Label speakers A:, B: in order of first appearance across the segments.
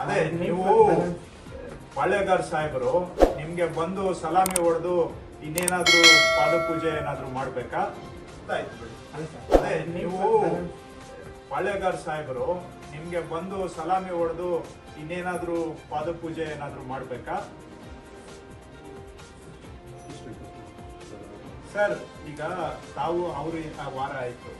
A: ಅದೇ ನೀವು ಪಾಳ್ಯಗಾರ್ ಸಾಹೇಬರು ನಿಮ್ಗೆ ಬಂದು ಸಲಾಮಿ ಹೊಡೆದು ಇನ್ನೇನಾದ್ರೂ ಪಾದಪೂಜೆ ಏನಾದ್ರೂ ಮಾಡ್ಬೇಕಾ? ಅದೇ ನೀವು ಪಾಳ್ಯಗಾರ್ ಸಾಹೇಬರು ನಿಮ್ಗೆ ಬಂದು ಸಲಾಮಿ ಹೊಡೆದು ಇನ್ನೇನಾದ್ರೂ ಪಾದಪೂಜೆ ಏನಾದ್ರೂ ಮಾಡ್ಬೇಕಾ? ಸರ್ ಈಗ ತಾವು ಅವರು ವಾರ ಆಯ್ತು.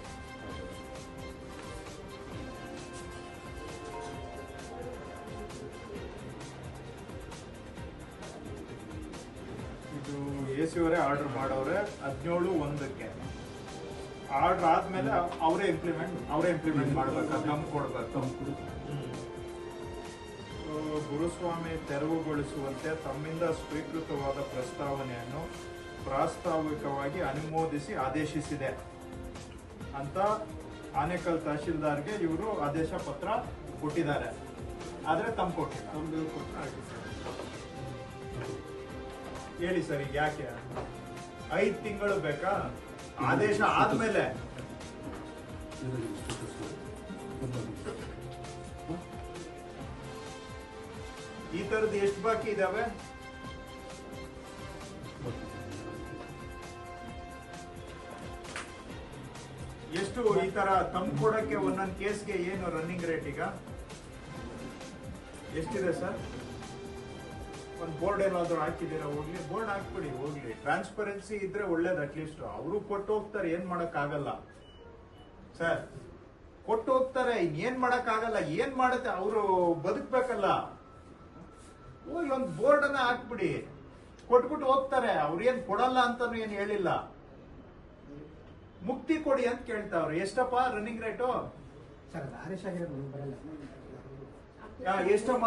A: ಎ ಸಿ ಅವರೇ ಆರ್ಡರ್ ಮಾಡೋರೆ ಹದಿನೇಳು ಒಂದಕ್ಕೆ. ಆರ್ಡರ್ ಆದ್ಮೇಲೆ ಅವರೇ ಇಂಪ್ಲಿಮೆಂಟ್ ಅವರೇ ಇಂಪ್ಲಿಮೆಂಟ್ ಮಾಡ್ಬೇಕು ತಮ್ ಕೊಡ್ಬೇಕು. ಗುರುಸ್ವಾಮಿ ತೆರವುಗೊಳಿಸುವಂತೆ ತಮ್ಮಿಂದ ಸ್ವೀಕೃತವಾದ ಪ್ರಸ್ತಾವನೆಯನ್ನು ಪ್ರಾಸ್ತಾವಿಕವಾಗಿ ಅನುಮೋದಿಸಿ ಆದೇಶಿಸಿದೆ ಅಂತ ಆನೇಕಲ್ ತಹಶೀಲ್ದಾರ್ಗೆ ಇವರು ಆದೇಶ ಪತ್ರ ಕೊಟ್ಟಿದ್ದಾರೆ. ಆದರೆ ತಮ್ಮ ಕೊಟ್ಟಿಲ್ಲ. ಹೇಳಿ ಸರ್ ಈಗ ಯಾಕೆ? ಐದು ತಿಂಗಳು ಬೇಕಾ? ಆದೇಶ ಆದಮೇಲೆ. ಈ ತರದ್ದು ಎಷ್ಟು ಬಾಕಿ ಇದಾವೆ? ಎಷ್ಟು ಈ ತರ ತಮ್ಮ ಕೊಡಕ್ಕೆ ಒಂದೊಂದು ಕೇಸ್ಗೆ ಏನು ರನ್ನಿಂಗ್ ರೇಟ್ ಈಗ? ಎಷ್ಟಿದೆ ಸರ್? ಒಂದು ಬೋರ್ಡ್ ಏನಾದರೂ ಹಾಕಿದ್ದೀರಾ ಹೋಗ್ಲಿ. ಬೋರ್ಡ್ ಹಾಕ್ಬಿಡಿ ಹೋಗ್ಲಿ. ಟ್ರಾನ್ಸ್ಪರೆನ್ಸಿ ಇದ್ರೆ ಒಳ್ಳೇದು ಅಟ್ಲೀಸ್ಟ್ ಅವರು ಕೊಟ್ಟು ಹೋಗ್ತಾರೆ ಏನ್ ಮಾಡೋಕ್ಕಾಗಲ್ಲ. ಆಗಲ್ಲ ಸರ್ ಕೊಟ್ಟು ಹೋಗ್ತಾರೆ ಏನ್ ಮಾಡೋಕ್ಕಾಗಲ್ಲ ಆಗಲ್ಲ ಏನ್ ಮಾಡುತ್ತೆ ಅವರು ಬದುಕ್ಬೇಕಲ್ಲ. ಹೋಗಿ ಒಂದು ಬೋರ್ಡ್ ಅನ್ನ ಹಾಕ್ಬಿಡಿ. ಕೊಟ್ಬಿಟ್ಟು ಹೋಗ್ತಾರೆ. ಅವ್ರೇನ್ ಏನ್ ಕೊಡಲ್ಲ ಅಂತಾನು ಏನ್ ಹೇಳಿಲ್ಲ. ಮುಕ್ತಿ ಕೊಡಿ ಅಂತ ಕೇಳ್ತಾವ್ರೆ. ಎಷ್ಟಪ್ಪ ರನ್ನಿಂಗ್ ರೇಟು ಎಷ್ಟಮ್ಮ?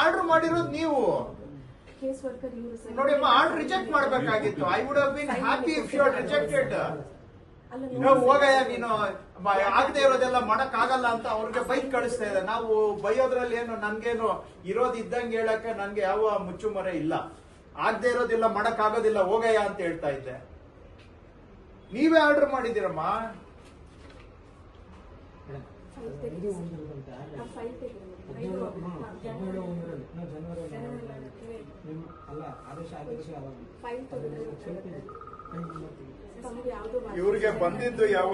A: ಆರ್ಡರ್ ಮಾಡಿರೋದು ನೀವು.
B: ಕೇಸ್ ವರ್ಕರ್ ಇವರು ಸರ್
A: ನೋಡಿ, ಅಮ್ಮ ಆರ್ಡರ್ ರಿಜೆಕ್ಟ್ ಮಾಡಬೇಕಾಗಿತ್ತು. I would have been happy if you rejected
B: ಅಲ್ಲ
A: ನಾವು ಹೋಗಯ್ಯ, ನೀನು ಆಗದೆ ಇರೋದೆಲ್ಲ ಮಾಡಕ್ ಆಗಲ್ಲ ಅಂತ ಅವ್ರಿಗೆ ಬೈಕ್ ಕಳಿಸ್ತಾ ಇದೆ. ನಾವು ಬೈಯೋದ್ರಲ್ಲಿ ಏನು, ನನ್ಗೇನು ಇರೋದಿದ್ದಂಗೆ ಹೇಳಕ್ಕೆ ನನ್ಗೆ ಯಾವ ಮುಚ್ಚುಮರೆ ಇಲ್ಲ. ಆಗದೆ ಇರೋದಿಲ್ಲ ಮಾಡಕ್ ಆಗೋದಿಲ್ಲ ಹೋಗಯ್ಯ ಅಂತ ಹೇಳ್ತಾ ಇದ್ದೆ. ನೀವೇ ಆರ್ಡರ್ ಮಾಡಿದಿರಮ್ಮ
C: ನಿಮ್ಮ ಅಲ್ಲ ಆದೇಶ ಆದೇಶ
B: ಫೈಲ್. ತಮಗೆ ಯಾವುದು
A: ಇವ್ರಿಗೆ ಬಂದಿದ್ದು ಯಾವ